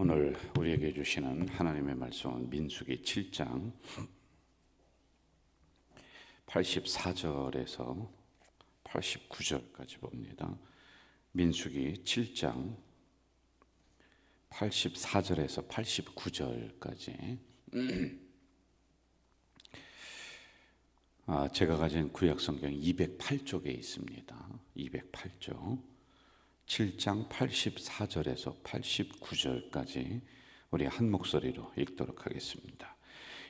오늘 우리에게 주시는 하나님의 말씀은 민수기 7장 84절에서 89절까지 봅니다. 민수기 7장 84절에서 89절까지 아, 제가 가진 구약 성경 208쪽에 있습니다. 208쪽 7장 84절에서 89절까지 우리 한 목소리로 읽도록 하겠습니다.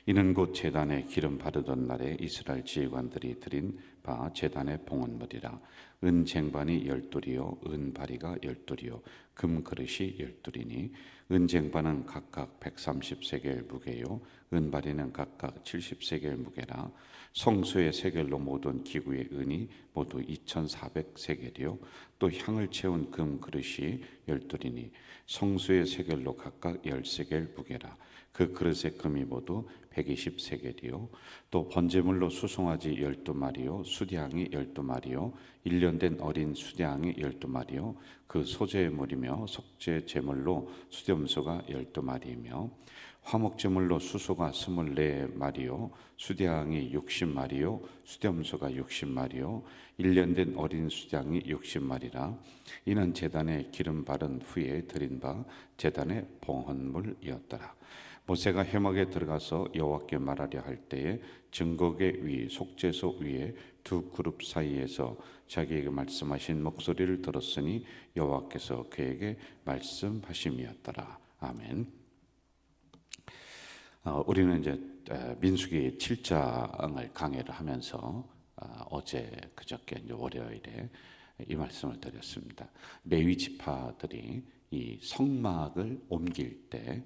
이는 곧 제단에 기름 바르던 날에 이스라엘 지휘관들이 드린 바 제단의 봉헌물이라. 은 쟁반이 열둘이요 은 바리가 열둘이요 금 그릇이 열둘이니. 은 쟁반은 각각 130세겔 무게요 은 바리는 각각 70세겔 무게라. 성소의 세겔로 모든 기구의 은이 모두 2,400세겔이요 또 향을 채운 금 그릇이 열둘이니. 성소의 세겔로 각각 10세겔 무게라 그 그릇의 금이 모두 120세겔이요. 또 번제물로 수송아지 12마리요 수량이 12마리요 1년 된 어린 수량이 12마리요 그 소재의 물이며 속죄 제물로 수염소가 12마리이며 화목제물로 수소가 24마리요 수량이 60마리요 수염소가 60마리요 1년 된 어린 수량이 60마리라. 이는 제단에 기름 바른 후에 드린 바 제단의 봉헌물이었더라 모세가 회막에 들어가서 여호와께 말하려 할 때에 증거계 위 속죄소 위에 두 그룹 사이에서 자기에게 말씀하신 목소리를 들었으니 여호와께서 그에게 말씀하심이었더라 아멘. 어, 우리는 이제 에, 민수기 7장을 강해를 하면서 어, 어제 그저께 이제 월요일에 이 말씀을 드렸습니다. 레위 지파들이 이 성막을 옮길 때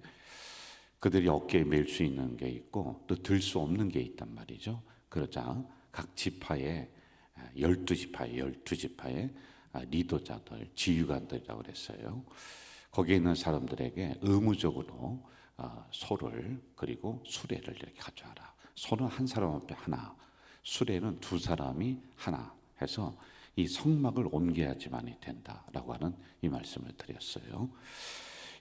그들이 어깨에 멜 수 있는 게 있고 또 들 수 없는 게 있단 말이죠. 그러자 각 지파에 열두 지파에 열두 지파에 리더자들, 지휘관들이라고 그랬어요. 거기에 있는 사람들에게 의무적으로 어, 소를 그리고 수레를 이렇게 가져와라. 소는 한 사람 앞에 하나, 수레는 두 사람이 하나 해서 이 성막을 옮겨야지만이 된다라고 하는 이 말씀을 드렸어요.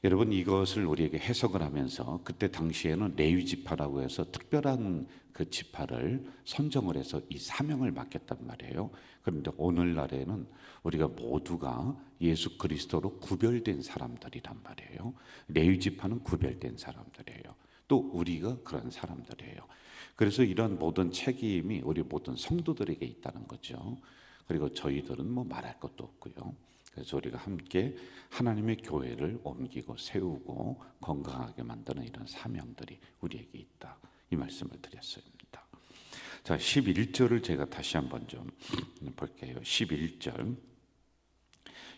여러분 이것을 우리에게 해석을 하면서 그때 당시에는 레위 지파라고 해서 특별한 그 지파를 선정을 해서 이 사명을 맡겼단 말이에요. 그런데 오늘날에는 우리가 모두가 예수 그리스도로 구별된 사람들이란 말이에요. 레위 지파는 구별된 사람들이에요. 또 우리가 그런 사람들이에요. 그래서 이런 모든 책임이 우리 모든 성도들에게 있다는 거죠. 그리고 저희들은 뭐 말할 것도 없고요. 그래서 우리가 함께 하나님의 교회를 옮기고 세우고 건강하게 만드는 이런 사명들이 우리에게 있다. 이 말씀을 드렸습니다. 자, 11절을 제가 다시 한번 좀 볼게요. 11절.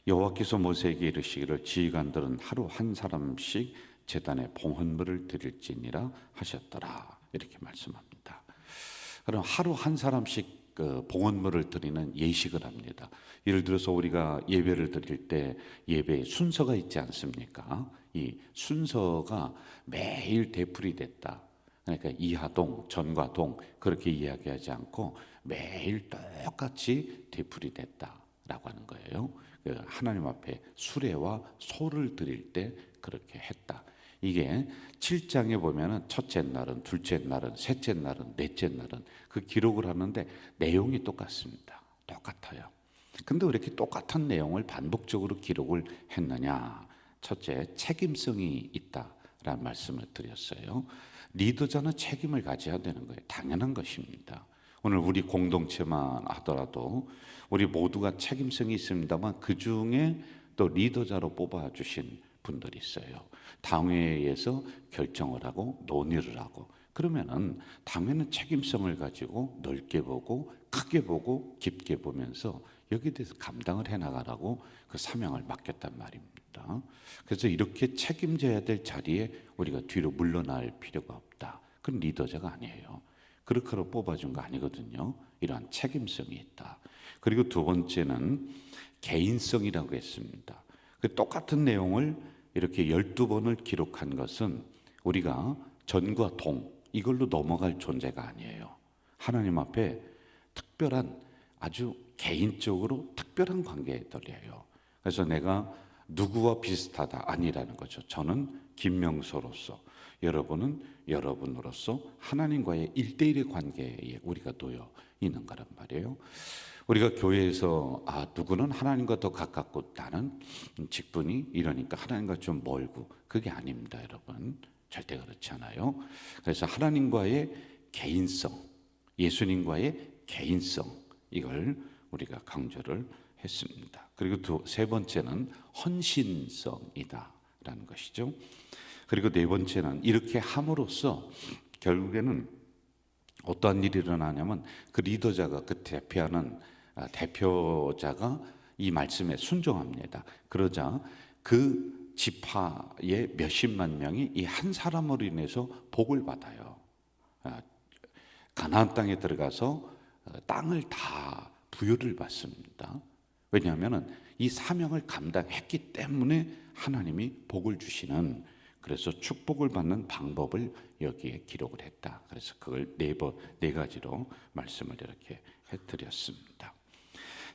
여호와께서 모세에게 이르시기를 지휘관들은 하루 한 사람씩 제단에 봉헌물을 드릴지니라 하셨더라. 이렇게 말씀합니다. 그럼 하루 한 사람씩 그 봉헌물을 드리는 예식을 합니다. 예를 들어서 우리가 예배를 드릴 때 예배 순서가 있지 않습니까? 이 순서가 매일 되풀이 됐다. 그러니까 이하동, 전과동 그렇게 이야기하지 않고 매일 똑같이 되풀이 됐다라고 하는 거예요. 그 하나님 앞에 수레와 소를 드릴 때 그렇게 했다. 이게 7장에 보면은 첫째 날은, 둘째 날은, 셋째 날은, 넷째 날은 그 기록을 하는데 내용이 똑같습니다. 똑같아요. 근데 왜 이렇게 똑같은 내용을 반복적으로 기록을 했느냐? 첫째, 책임성이 있다라는 말씀을 드렸어요. 리더자는 책임을 가져야 되는 거예요. 당연한 것입니다. 오늘 우리 공동체만 하더라도 우리 모두가 책임성이 있습니다만 그 중에 또 리더자로 뽑아주신 분들이 있어요. 당회에서 결정을 하고 논의를 하고 그러면은 당회는 책임성을 가지고 넓게 보고 크게 보고 깊게 보면서 여기에 대해서 감당을 해 나가라고 그 사명을 맡겼단 말입니다. 그래서 이렇게 책임져야 될 자리에 우리가 뒤로 물러날 필요가 없다. 그건 리더자가 아니에요. 그렇게 뽑아준 거 아니거든요. 이러한 책임성이 있다. 그리고 두 번째는 개인성이라고 했습니다. 그 똑같은 내용을 이렇게 12번을 기록한 것은 우리가 전과 동 이걸로 넘어갈 존재가 아니에요. 하나님 앞에 특별한 아주 개인적으로 특별한 관계들이에요. 그래서 내가 누구와 비슷하다 아니라는 거죠. 저는 김명서로서 여러분은 여러분으로서 하나님과의 일대일의 관계에 우리가 놓여 있는 거란 말이에요. 우리가 교회에서 아 누구는 하나님과 더 가깝고 나는 직분이 이러니까 하나님과 좀 멀고 그게 아닙니다, 여러분. 절대 그렇지 않아요. 그래서 하나님과의 개인성, 예수님과의 개인성 이걸 우리가 강조를 했습니다. 그리고 두, 세 번째는 헌신성이다라는 것이죠. 그리고 네 번째는 이렇게 함으로써 결국에는 어떠한 일이 일어나냐면 그 리더자가 그 대표하는 아, 대표자가 이 말씀에 순종합니다. 그러자 그 지파의 몇십만 명이 이 한 사람으로 인해서 복을 받아요. 아, 가나안 땅에 들어가서 어, 땅을 다 부여를 받습니다. 왜냐하면은 이 사명을 감당했기 때문에 하나님이 복을 주시는 그래서 축복을 받는 방법을 여기에 기록을 했다. 그래서 그걸 네 번, 네 가지로 말씀을 이렇게 해드렸습니다.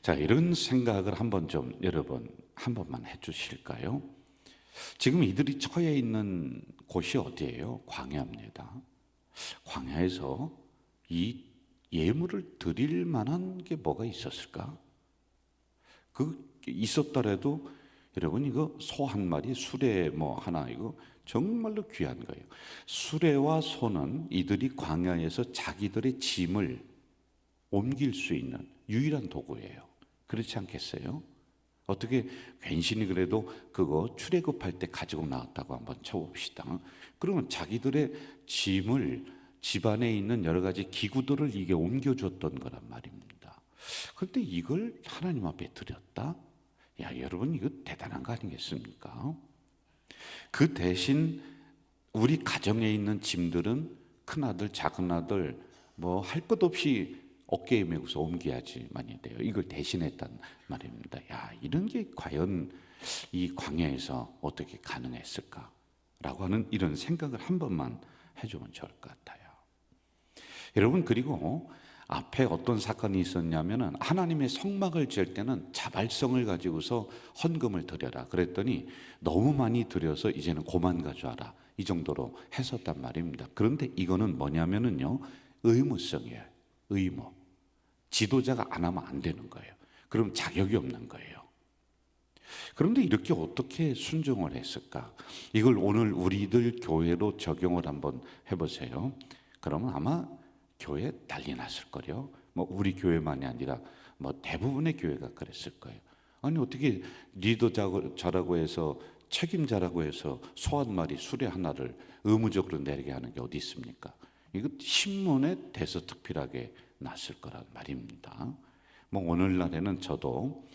자, 이런 생각을 한번 좀 여러분 한 번만 해 주실까요? 지금 이들이 처해 있는 곳이 어디예요? 광야입니다. 광야에서 이 예물을 드릴 만한 게 뭐가 있었을까? 그 있었더라도 여러분 이거 소 한 마리, 수레 뭐 하나 이거 정말로 귀한 거예요. 수레와 소는 이들이 광야에서 자기들의 짐을 옮길 수 있는 유일한 도구예요. 그렇지 않겠어요? 어떻게 괜신이 그래도 그거 출애굽할 때 가지고 나왔다고 한번 쳐봅시다. 그러면 자기들의 짐을 집안에 있는 여러 가지 기구들을 이게 옮겨줬던 거란 말입니다. 그런데 이걸 하나님 앞에 드렸다? 야, 여러분 이거 대단한 거 아니겠습니까? 그 대신 우리 가정에 있는 짐들은 큰 아들, 작은 아들 뭐 할 것 없이 어깨에 메고서 옮겨야지만이 돼요. 이걸 대신했단 말입니다. 야, 이런 게 과연 이 광야에서 어떻게 가능했을까라고 하는 이런 생각을 한 번만 해주면 좋을 것 같아요. 여러분 그리고 앞에 어떤 사건이 있었냐면은 하나님의 성막을 지을 때는 자발성을 가지고서 헌금을 드려라 그랬더니 너무 많이 드려서 이제는 고만 가져와라 이 정도로 했었단 말입니다. 그런데 이거는 뭐냐면은요 의무성이에요. 의무. 지도자가 안 하면 안 되는 거예요. 그럼 자격이 없는 거예요. 그런데 이렇게 어떻게 순종을 했을까? 이걸 오늘 우리들 교회로 적용을 한번 해보세요. 그러면 아마 교회 난리 났을 거요. 뭐 우리 교회만이 아니라 뭐 대부분의 교회가 그랬을 거예요. 아니 어떻게 리더자라고 해서 책임자라고 해서 소 한 마리 수레 하나를 의무적으로 내리게 하는 게 어디 있습니까? 이거 신문에 대서특필하게 났을 거란 말입니다. 뭐 오늘날에는 저도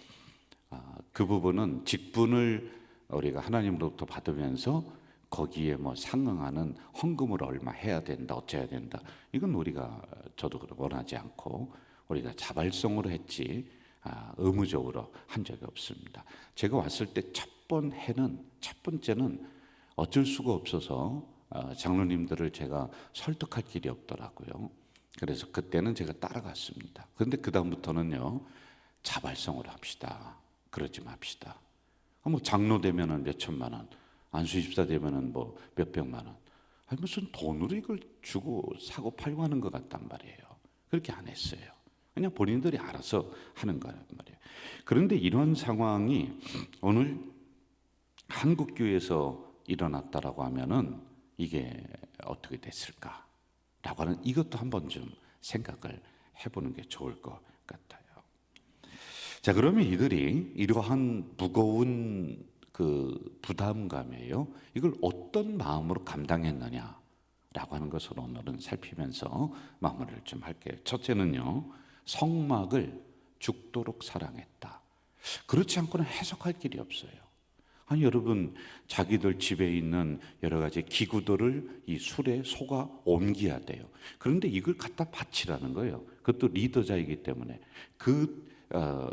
아, 그 부분은 직분을 우리가 하나님으로부터 받으면서 거기에 뭐 상응하는 헌금을 얼마 해야 된다, 어째야 된다. 이건 우리가 저도 원하지 않고 우리가 자발성으로 했지 아, 의무적으로 한 적이 없습니다. 제가 왔을 때 첫번 해는 첫 번째는 어쩔 수가 없어서 아, 장로님들을 제가 설득할 길이 없더라고요. 그래서 그때는 제가 따라갔습니다. 그런데 그 다음부터는요 자발성으로 합시다. 그러지 맙시다. 아, 뭐 장로 되면은 몇 천만 원, 안수 집사 되면은 뭐 몇백만 원. 아니 무슨 돈으로 이걸 주고 사고 팔고 하는 것 같단 말이에요. 그렇게 안 했어요. 그냥 본인들이 알아서 하는 거란 말이에요. 그런데 이런 상황이 오늘 한국 교회에서 일어났다라고 하면은 이게 어떻게 됐을까? 라고 하는 이것도 한번 좀 생각을 해보는 게 좋을 것 같아요. 자, 그러면 이들이 이러한 무거운 그 부담감이에요. 이걸 어떤 마음으로 감당했느냐? 라고 하는 것을 오늘은 살피면서 마무리를 좀 할게요. 첫째는요, 성막을 죽도록 사랑했다. 그렇지 않고는 해석할 길이 없어요. 아니 여러분 자기들 집에 있는 여러 가지 기구들을 이 술에 속아 옮겨야 돼요. 그런데 이걸 갖다 바치라는 거예요. 그것도 리더자이기 때문에 그 어,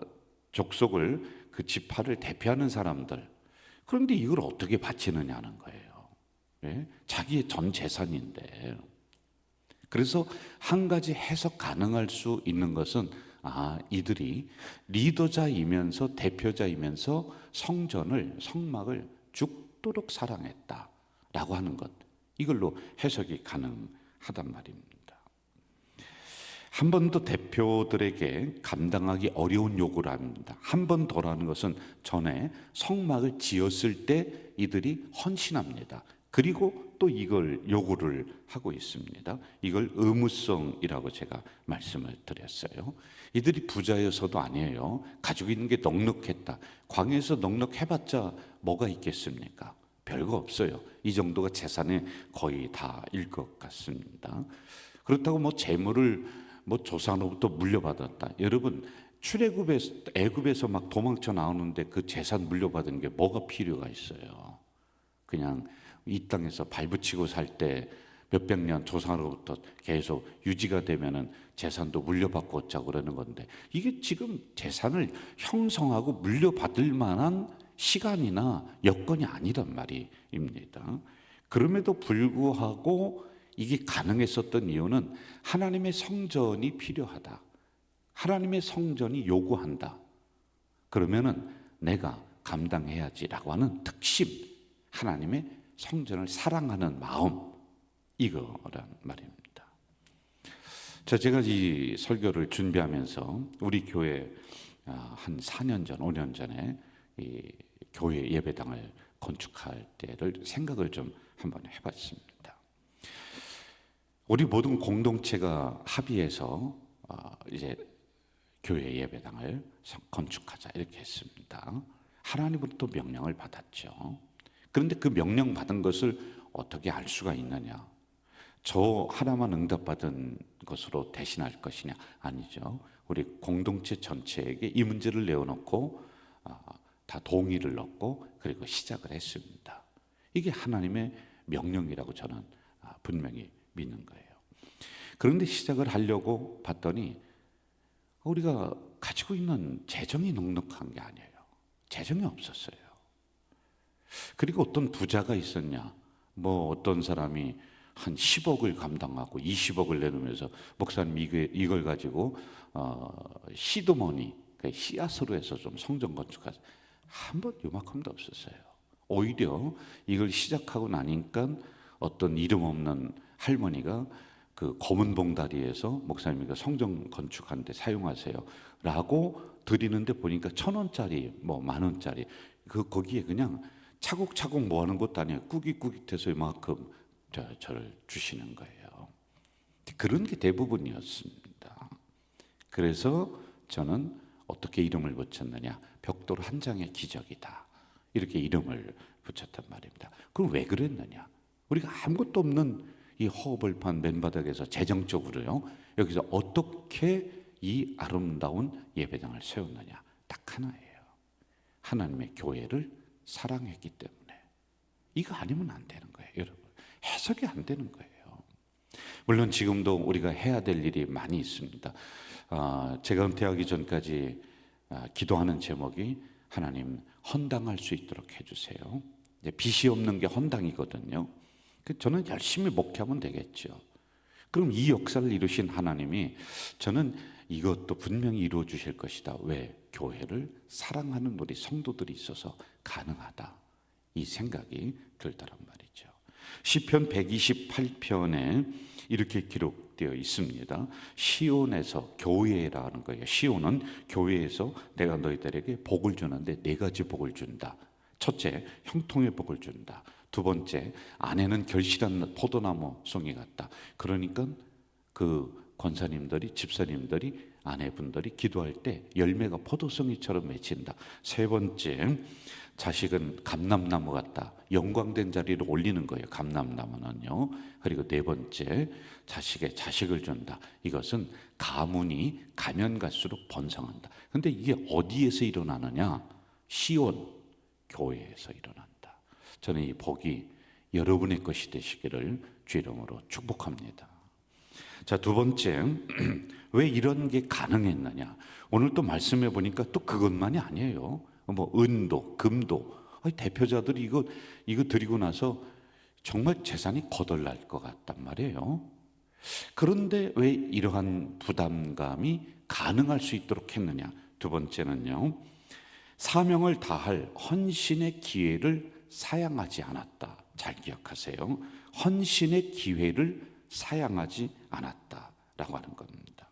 족속을 그 지파를 대표하는 사람들. 그런데 이걸 어떻게 바치느냐는 거예요. 예? 자기의 전 재산인데. 그래서 한 가지 해석 가능할 수 있는 것은 아, 이들이 리더자이면서 대표자이면서 성전을 성막을 죽도록 사랑했다 라고 하는 것. 이걸로 해석이 가능하단 말입니다. 한 번 더 대표들에게 감당하기 어려운 요구를 합니다. 한 번 더라는 것은 전에 성막을 지었을 때 이들이 헌신합니다. 그리고 또 이걸 요구를 하고 있습니다. 이걸 의무성이라고 제가 말씀을 드렸어요. 이들이 부자여서도 아니에요. 가지고 있는 게 넉넉했다. 광야에서 넉넉해봤자 뭐가 있겠습니까? 별거 없어요. 이 정도가 재산의 거의 다일 것 같습니다. 그렇다고 뭐 재물을 뭐 조상으로부터 물려받았다. 여러분 출애굽에서 애굽에서 막 도망쳐 나오는데 그 재산 물려받은 게 뭐가 필요가 있어요? 그냥 이 땅에서 발붙이고 살 때 몇백 년 조상으로부터 계속 유지가 되면은 재산도 물려받고 어쩌고 그러는 건데 이게 지금 재산을 형성하고 물려받을 만한 시간이나 여건이 아니란 말입니다. 그럼에도 불구하고 이게 가능했었던 이유는 하나님의 성전이 필요하다. 하나님의 성전이 요구한다. 그러면은 내가 감당해야지라고 하는 특심, 하나님의 성전을 사랑하는 마음, 이거란 말입니다. 자, 제가 이 설교를 준비하면서 우리 교회 아, 한 4년 전, 5년 전에 이 교회 예배당을 건축할 때를 생각을 좀 한번 해봤습니다. 우리 모든 공동체가 합의해서 어, 이제 교회 예배당을 건축하자 이렇게 했습니다. 하나님으로부터 명령을 받았죠. 그런데 그 명령 받은 것을 어떻게 알 수가 있느냐? 저 하나만 응답받은 것으로 대신할 것이냐? 아니죠. 우리 공동체 전체에게 이 문제를 내어놓고 어, 다 동의를 얻고 그리고 시작을 했습니다. 이게 하나님의 명령이라고 저는 아, 분명히 믿는 거예요. 그런데 시작을 하려고 봤더니 우리가 가지고 있는 재정이 넉넉한 게 아니에요. 재정이 없었어요. 그리고 어떤 부자가 있었냐? 뭐 어떤 사람이 한 10억을 감당하고 20억을 내놓으면서 목사님 이걸 가지고 어, 시드머니 그 씨앗으로 해서 좀 성전 건축하자. 한 번 요만큼도 없었어요. 오히려 이걸 시작하고 나니까 어떤 이름 없는 할머니가 그 검은 봉다리에서 목사님이 성전 건축하는데 사용하세요 라고 드리는데 보니까 천 원짜리 뭐 만 원짜리 그 거기에 그냥 차곡차곡 모아놓은 것도 아니에요. 꾸깃꾸깃해서 이만큼 저, 저를 주시는 거예요. 그런 게 대부분이었습니다. 그래서 저는 어떻게 이름을 붙였느냐? 벽돌 한 장의 기적이다. 이렇게 이름을 붙였단 말입니다. 그럼 왜 그랬느냐? 우리가 아무것도 없는 이 허벌판 맨바닥에서 재정적으로요. 여기서 어떻게 이 아름다운 예배당을 세웠느냐? 딱 하나예요. 하나님의 교회를 사랑했기 때문에. 이거 아니면 안 되는 거예요, 여러분. 해석이 안 되는 거예요. 물론 지금도 우리가 해야 될 일이 많이 있습니다. 아, 제가 은퇴하기 전까지 아, 기도하는 제목이 하나님 헌당할 수 있도록 해주세요. 빚이 없는 게 헌당이거든요. 그 저는 열심히 목회하면 되겠죠. 그럼 이 역사를 이루신 하나님이 저는 이것도 분명히 이루어 주실 것이다. 왜? 교회를 사랑하는 우리 성도들이 있어서 가능하다. 이 생각이 들더란 말이죠. 시편 128편에 이렇게 기록되어 있습니다. 시온에서 교회라는 거예요. 시온은 교회에서 내가 너희들에게 복을 주는데 네 가지 복을 준다. 첫째, 형통의 복을 준다. 두 번째, 아내는 결실한 포도나무 송이 같다. 그러니까 그 권사님들이 집사님들이 아내분들이 기도할 때 열매가 포도송이처럼 맺힌다. 세 번째, 자식은 감람나무 같다. 영광된 자리를 올리는 거예요. 감람나무는요. 그리고 네 번째, 자식의 자식을 준다. 이것은 가문이 가면 갈수록 번성한다. 근데 이게 어디에서 일어나느냐? 시온 교회에서 일어난다. 저는 이 복이 여러분의 것이 되시기를 주 이름으로 축복합니다. 자, 두 번째, 왜 이런 게 가능했느냐? 오늘 또 말씀해 보니까 또 그것만이 아니에요. 뭐 은도, 금도, 대표자들이 이거 이거 드리고 나서 정말 재산이 거덜날 것 같단 말이에요. 그런데 왜 이러한 부담감이 가능할 수 있도록 했느냐? 두 번째는요. 사명을 다할 헌신의 기회를 사양하지 않았다. 잘 기억하세요. 헌신의 기회를 사양하지 않았다라고 하는 겁니다.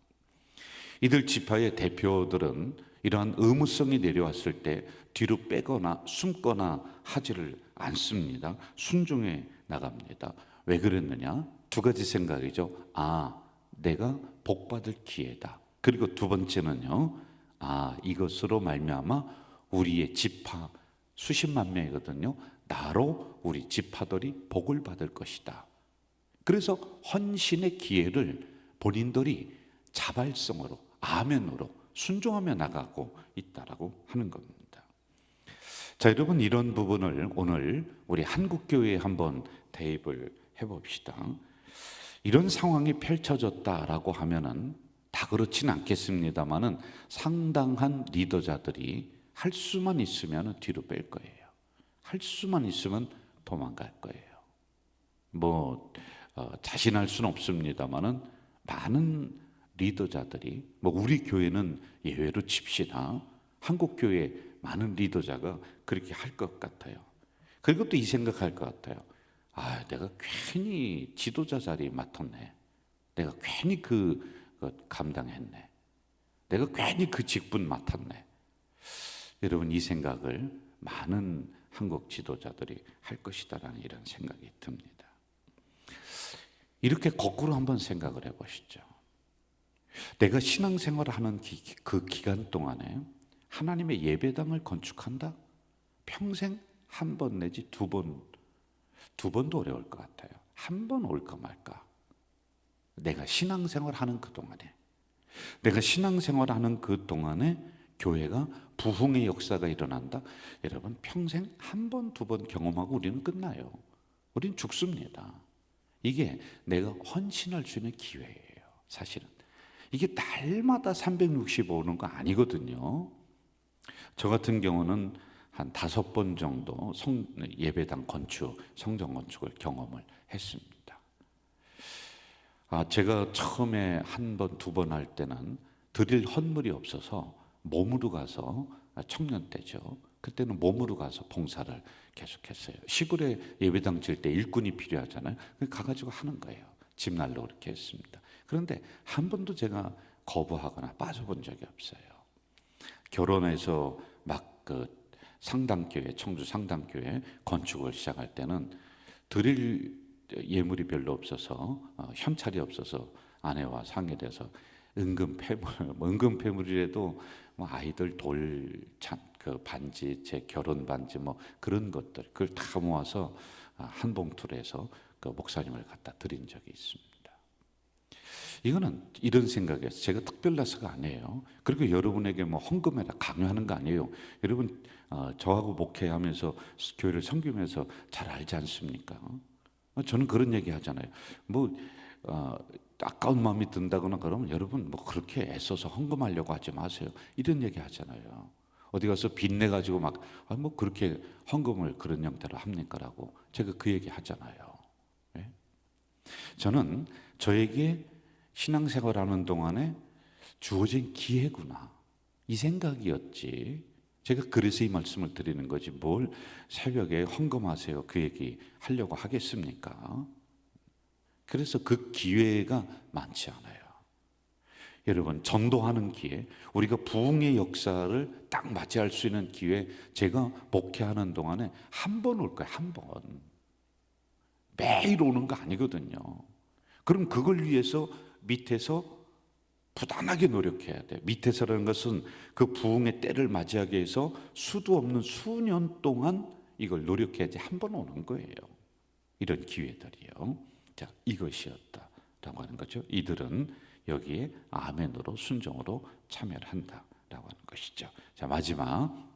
이들 지파의 대표들은 이러한 의무성이 내려왔을 때 뒤로 빼거나 숨거나 하지를 않습니다. 순종해 나갑니다. 왜 그랬느냐? 두 가지 생각이죠. 아, 내가 복 받을 기회다. 그리고 두 번째는요. 아, 이것으로 말미암아 우리의 지파 수십만 명이거든요. 나로 우리 지파들이 복을 받을 것이다. 그래서 헌신의 기회를 본인들이 자발성으로 아멘으로 순종하며 나가고 있다라고 하는 겁니다. 자, 여러분 이런 부분을 오늘 우리 한국 교회에 한번 대입을 해 봅시다. 이런 상황이 펼쳐졌다라고 하면은 다 그렇진 않겠습니다만은 상당한 리더자들이 할 수만 있으면 뒤로 뺄 거예요. 할 수만 있으면 도망갈 거예요. 뭐 어, 자신할 수는 없습니다만은 많은 리더자들이 뭐 우리 교회는 예외로 칩시다. 한국 교회 많은 리더자가 그렇게 할 것 같아요. 그리고 또 이 생각할 것 같아요. 아, 내가 괜히 지도자 자리 맡았네. 내가 괜히 그, 그 감당했네. 내가 괜히 그 직분 맡았네. 여러분 이 생각을 많은 한국 지도자들이 할 것이다라는 이런 생각이 듭니다. 이렇게 거꾸로 한번 생각을 해보시죠. 내가 신앙생활을 하는 기, 그 기간 동안에 하나님의 예배당을 건축한다? 평생 한 번 내지 두 번, 두 번도 어려울 것 같아요. 한 번 올까 말까. 내가 신앙생활 하는 그 동안에, 내가 신앙생활 하는 그 동안에 교회가 부흥의 역사가 일어난다? 여러분, 평생 한 번, 두 번 경험하고 우리는 끝나요. 우리는 죽습니다. 이게 내가 헌신할 수 있는 기회예요. 사실은. 이게 날마다 365 오는 거 아니거든요. 저 같은 경우는 한 다섯 번 정도 성, 예배당 건축, 성전 건축을 경험을 했습니다. 아, 제가 처음에 한 번, 두 번 할 때는 드릴 헌물이 없어서 몸으로 가서 청년 때죠. 그때는 몸으로 가서 봉사를 계속했어요. 시골에 예배당 질 때 일꾼이 필요하잖아요. 가가지고 하는 거예요. 집 날로 그렇게 했습니다. 그런데 한 번도 제가 거부하거나 빠져본 적이 없어요. 결혼해서 막 그 상담교회, 청주 상담교회 건축을 시작할 때는 드릴 예물이 별로 없어서 어, 현찰이 없어서 아내와 상의돼서 은근 폐물, 뭐 은근 폐물이라도 뭐 아이들 돌찬 그 반지, 제 결혼 반지 뭐 그런 것들 그걸 다 모아서 아, 한 봉투로 해서 그 목사님을 갖다 드린 적이 있습니다. 이거는 이런 생각이에요. 제가 특별나서가 아니에요. 그리고 여러분에게 뭐 헌금해라 강요하는 거 아니에요. 여러분 어, 저하고 목회하면서 교회를 섬기면서 잘 알지 않습니까? 어, 저는 그런 얘기 하잖아요. 뭐 어, 아까운 마음이 든다거나 그러면 여러분 뭐 그렇게 애써서 헌금하려고 하지 마세요. 이런 얘기 하잖아요. 어디 가서 빚내 가지고 막뭐 아, 그렇게 헌금을 그런 형태로 합니까라고 제가 그 얘기 하잖아요. 네? 저는 저에게 신앙생활하는 동안에 주어진 기회구나 이 생각이었지. 제가 그래서 이 말씀을 드리는 거지 뭘 새벽에 헌금하세요 그 얘기 하려고 하겠습니까? 그래서 그 기회가 많지 않아요. 여러분 전도하는 기회, 우리가 부흥의 역사를 딱 맞이할 수 있는 기회, 제가 목회하는 동안에 한 번 올 거예요. 한 번. 매일 오는 거 아니거든요. 그럼 그걸 위해서 밑에서 부단하게 노력해야 돼. 밑에서라는 것은 그 부흥의 때를 맞이하기 위해서 수도 없는 수년 동안 이걸 노력해야지 한 번 오는 거예요. 이런 기회들이요. 자, 이것이었다라고 하는 거죠. 이들은 여기에 아멘으로 순종으로 참여를 한다라고 하는 것이죠. 자, 마지막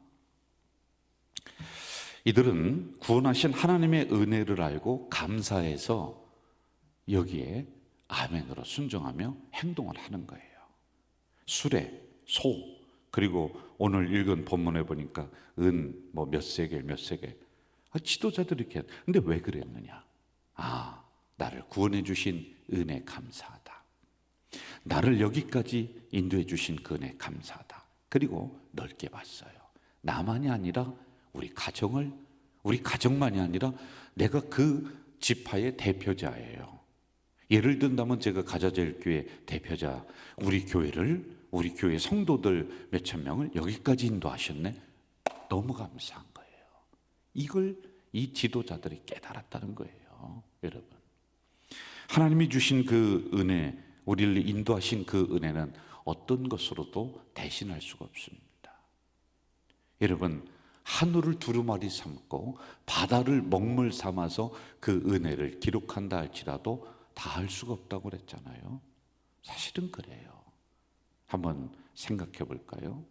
이들은 구원하신 하나님의 은혜를 알고 감사해서 여기에 아멘으로 순종하며 행동을 하는 거예요. 수레, 소, 그리고 오늘 읽은 본문에 보니까 은 뭐 몇 세겔 몇 세겔 아, 지도자들이 이렇게 근데 왜 그랬느냐? 아 나를 구원해 주신 은혜 감사하다. 나를 여기까지 인도해 주신 그 은혜 감사하다. 그리고 넓게 봤어요. 나만이 아니라 우리 가정을 우리 가정만이 아니라 내가 그 지파의 대표자예요. 예를 든다면 제가 가자제일교회 대표자 우리 교회를 우리 교회 성도들 몇 천 명을 여기까지 인도하셨네. 너무 감사한 거예요. 이걸 이 지도자들이 깨달았다는 거예요. 여러분. 하나님이 주신 그 은혜, 우리를 인도하신 그 은혜는 어떤 것으로도 대신할 수가 없습니다. 여러분, 하늘을 두루마리 삼고 바다를 먹물 삼아서 그 은혜를 기록한다 할지라도 다 할 수가 없다고 그랬잖아요. 사실은 그래요. 한번 생각해 볼까요?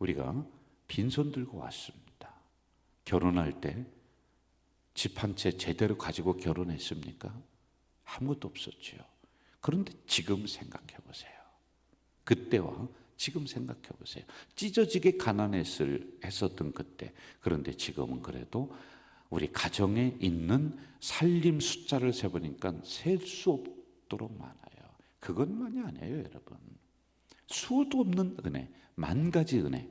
우리가 빈손 들고 왔습니다. 결혼할 때 집 한 채 제대로 가지고 결혼했습니까? 아무것도 없었지요. 그런데 지금 생각해 보세요. 그때와 지금 생각해 보세요. 찢어지게 가난했을 했었던 그때. 그런데 지금은 그래도 우리 가정에 있는 살림 숫자를 세 보니까 셀 수 없도록 많아요. 그것만이 아니에요, 여러분. 수도 없는 은혜, 만 가지 은혜.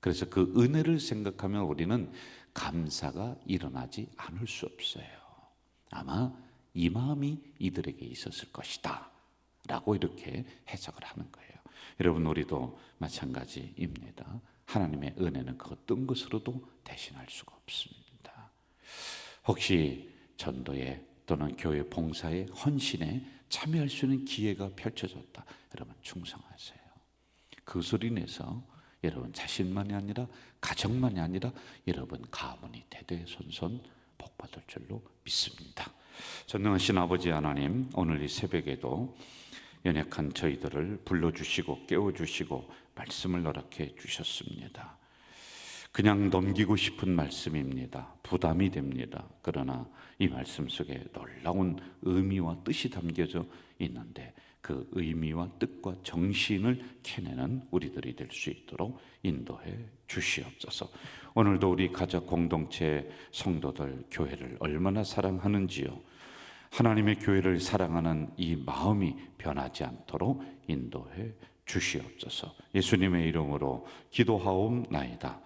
그래서 그 은혜를 생각하면 우리는 감사가 일어나지 않을 수 없어요. 아마 이 마음이 이들에게 있었을 것이다. 라고 이렇게 해석을 하는 거예요. 여러분, 우리도 마찬가지입니다. 하나님의 은혜는 그 어떤 것으로도 대신할 수가 없습니다. 혹시 전도에 또는 교회 봉사에 헌신에 참여할 수 있는 기회가 펼쳐졌다. 여러분, 충성하세요. 그 소리 내서 여러분 자신만이 아니라 가정만이 아니라 여러분 가문이 대대손손 복받을 줄로 믿습니다. 전능하신 아버지 하나님 오늘 이 새벽에도 연약한 저희들을 불러주시고 깨워주시고 말씀을 허락해 주셨습니다. 그냥 넘기고 싶은 말씀입니다. 부담이 됩니다. 그러나 이 말씀 속에 놀라운 의미와 뜻이 담겨져 있는데 그 의미와 뜻과 정신을 캐내는 우리들이 될 수 있도록 인도해 주시옵소서. 오늘도 우리 가족 공동체 성도들 교회를 얼마나 사랑하는지요. 하나님의 교회를 사랑하는 이 마음이 변하지 않도록 인도해 주시옵소서. 예수님의 이름으로 기도하옵나이다.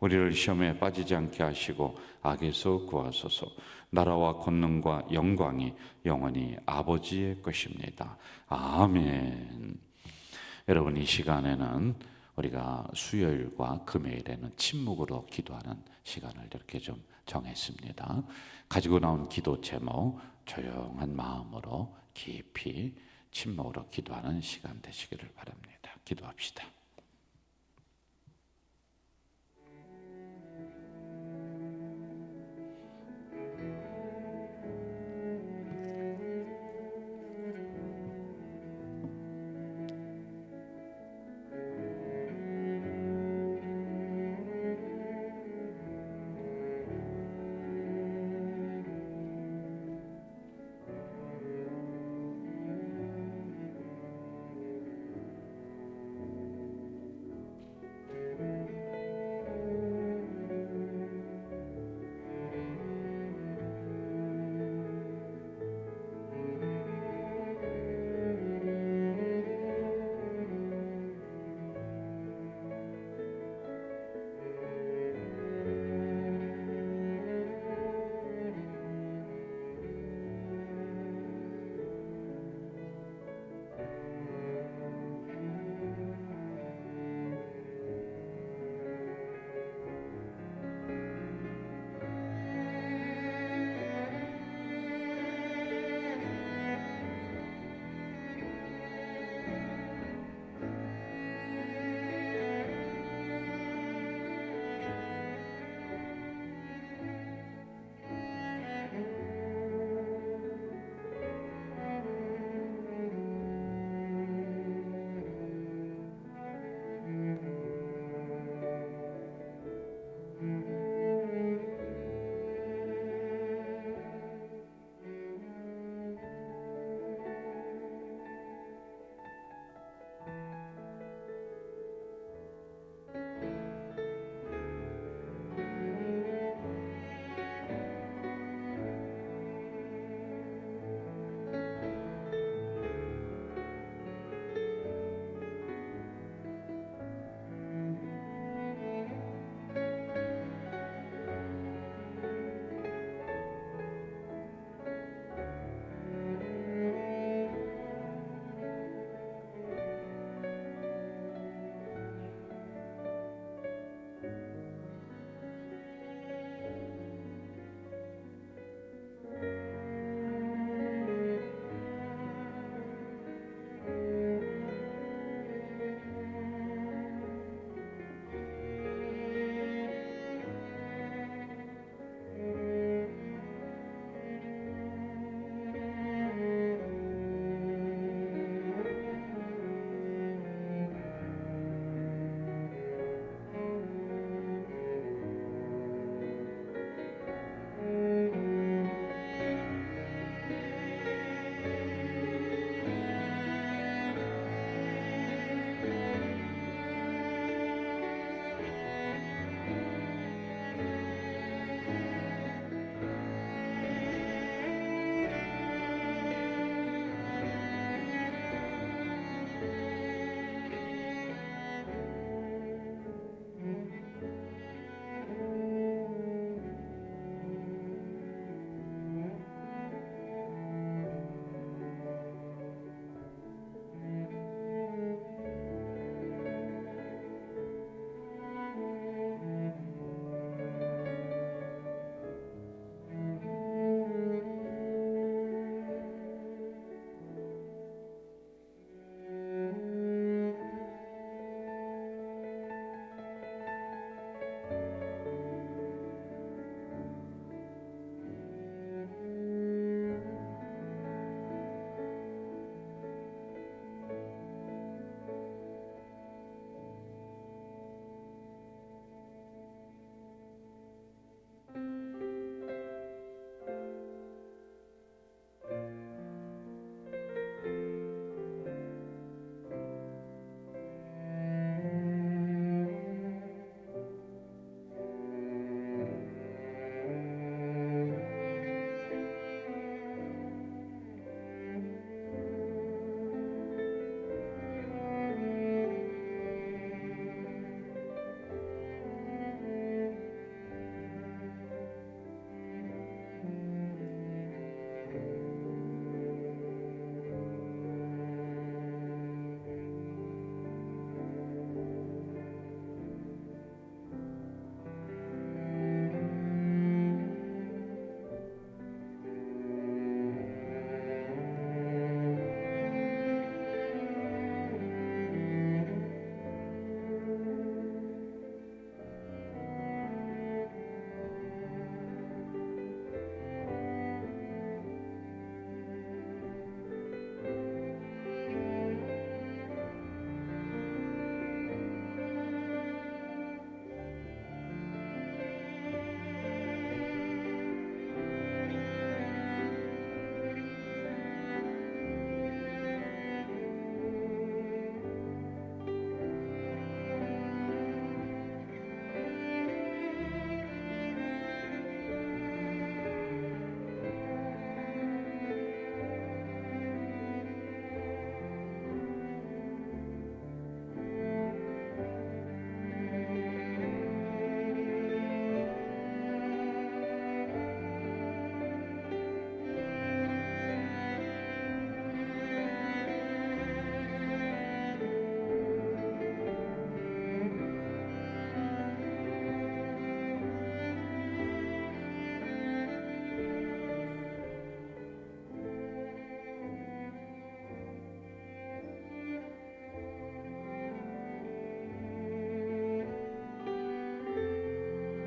우리를 시험에 빠지지 않게 하시고 악에서 구하소서. 나라와 권능과 영광이 영원히 아버지의 것입니다. 아멘. 여러분 이 시간에는 우리가 수요일과 금요일에는 침묵으로 기도하는 시간을 이렇게 좀 정했습니다. 가지고 나온 기도 제목 조용한 마음으로 깊이 침묵으로 기도하는 시간 되시기를 바랍니다. 기도합시다.